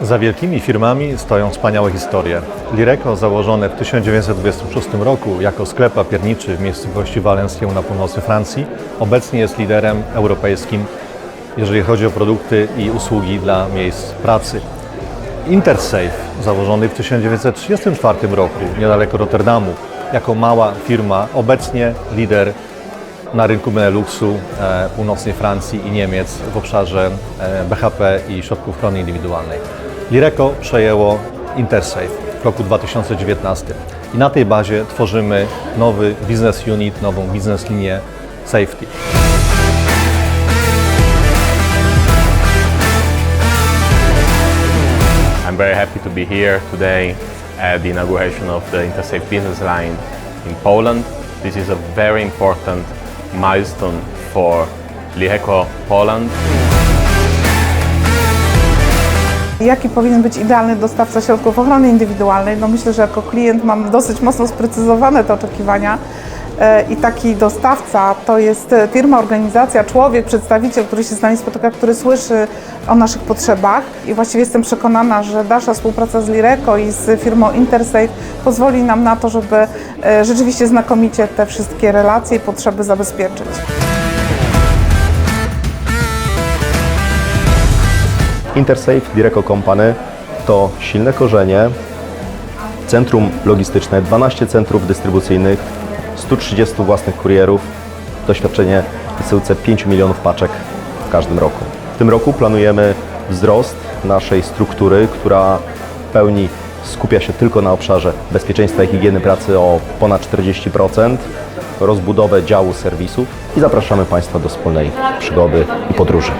Za wielkimi firmami stoją wspaniałe historie. Lireco, założone w 1926 roku jako sklep papierniczy w miejscowości Valenciennes na północy Francji, obecnie jest liderem europejskim, jeżeli chodzi o produkty i usługi dla miejsc pracy. Intersafe, założony w 1934 roku niedaleko Rotterdamu, jako mała firma, obecnie lider na rynku Beneluxu, e, północnej Francji i Niemiec w obszarze e, BHP i środków ochrony indywidualnej. Lireco przejęło Intersafe w roku 2019 i na tej bazie tworzymy nowy business unit, nową biznes linię Safety. I'm very happy to be here today at the inauguration of the Intersafe business line in Poland. This is a very important milestone for Liheco Poland. Jaki powinien być idealny dostawca środków ochrony indywidualnej? No myślę, że jako klient mam dosyć mocno sprecyzowane te oczekiwania. E, I taki dostawca to jest e, firma, organizacja, człowiek, przedstawiciel, który się z nami spotyka, który słyszy o naszych potrzebach. I właściwie jestem przekonana, że dalsza współpraca z Lireco i z firmą Intersafe pozwoli nam na to, żeby e, rzeczywiście znakomicie te wszystkie relacje i potrzeby zabezpieczyć. Intersafe Direco Company to silne korzenie, centrum logistyczne, 12 centrów dystrybucyjnych, 130 własnych kurierów, doświadczenie w wysyłce 5 milionów paczek w każdym roku. W tym roku planujemy wzrost naszej struktury, która w pełni skupia się tylko na obszarze bezpieczeństwa i higieny pracy o ponad 40%, rozbudowę działu serwisów i zapraszamy Państwa do wspólnej przygody i podróży.